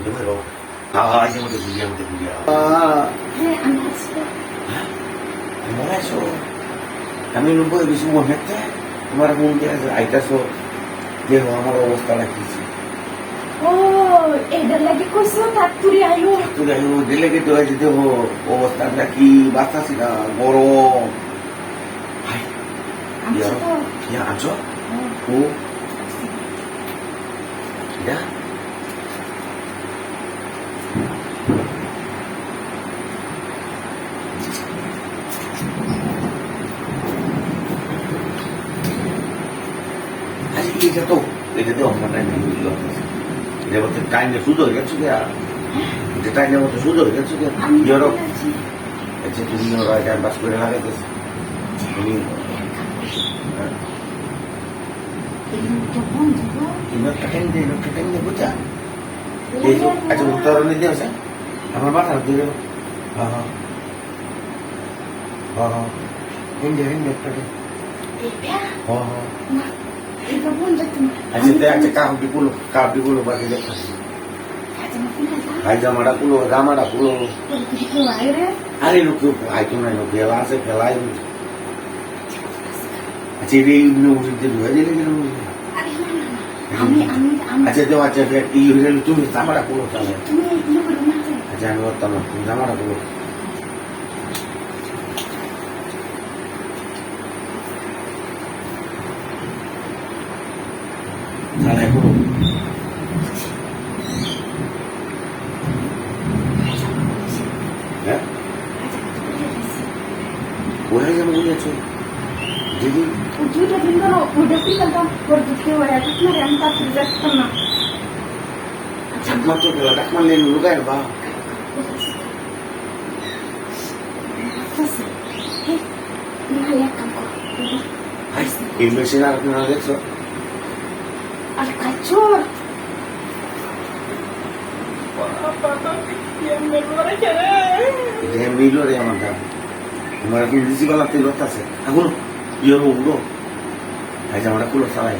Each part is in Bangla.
누구야 너? 아 이제 먼저 누구야 먼저 누구야? 아 হ্যাঁ আমি আসবো 뭐라 했어? আমি নব্বই বেশি মনে হচ্ছে তোমার মন দিয়ে আইতাছো দেহ আমার অবস্থা রাখিছি ও এটা লাগে কইছো তাড়াতাড়ি আইও তুই আইও দিলে কি তোরা যেতে হো অবস্থাটা কি বাঁচতাছি না গরম হাই আমি ইয়া তো ইয়া আছো ও ইয়া 이게 또 이게 또 엄마 나이 이거 이제 부터 টাইমে সুযোগ গেছে কি আর যে টাইমে মতো সুযোগ গেছে কি আমি ইউরো আছি আচ্ছা তুমি ওরা টাইম পাস করে লাগাইতেছ তুমি এই তো কোন যাব তুমি একটা টাইম দিয়ে একটা টাইম দিয়ে বুঝা এই যে আচ্ছা উত্তর নিয়ে দিও স্যার আমার মাথা দিয়ে হ্যাঁ হ্যাঁ হ্যাঁ হ্যাঁ হিন্দি হিন্দি একটা টাইম এটা হ্যাঁ হ্যাঁ না এটা কোন যেত না আচ্ছা দেখ আচ্ছা কাপড় গুলো কাপড় গুলো বাকি দেখো আজ আমি কোন যাব হাই জামাটা গুলো জামাটা গুলো তোর কি কেউ আইরে আরে লোক হাই তো নাই লোক খেলা আছে খেলাই আচ্ছা এই ইউনিভার্সিটি ধুয়ে দিলে কেন আরে না না না আমি আমি আমি আচ্ছা দেওয়া আচ্ছা এই হইলে তুমি জামাটা গুলো চালে তুমি ইয়ে করো না যে। আমি বলতাম না তুমি জামাটা গুলো চালাই গুলো হ্যাঁ? ওরাই যেন বলেছ দিদি? ও দিন ধরো ওটা কি করতাম ওর কেউ আর না আমি তার ফ্রিজে রাখতাম না আচ্ছা। একমাত্র খেলা ডাকমান লুকায় বা মেশিন আর আপনারা দেখছ? আর কাচুর যে মিলো রে আমার দাম আমার এখন দিছি গলা তেল আছে এখন ইয়ের উঠল হাই জামাটা কুলো চালাই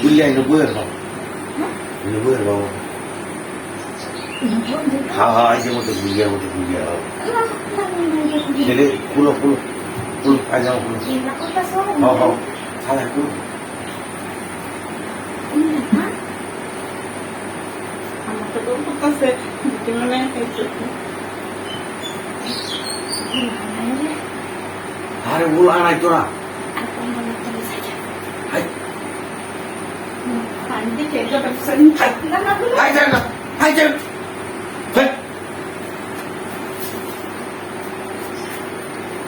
বুঝলি আইনো বইয়ের বাবা আইনো বইয়ের বাবা হ্যাঁ হ্যাঁ আইসে মতো বুঝিয়া মতো বুঝিয়া ছেলে কুলো কুলো কুলো পায়জামা কুলো হ্যাঁ হ্যাঁ চালাই কুলো আমার তো ডর করতেছে কি মনে হয়েছে আরে উল আনাই তো না হাই পানি দিকে জটা হাই যান না হাই যান হাই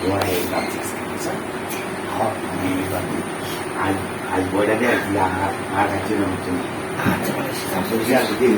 ওয়াই বাচ্চা স্যার হ্যাঁ আমি বাচ্চা আজ আজ বইটা দিয়ে আর আর আছে না আচ্ছা দিয়ে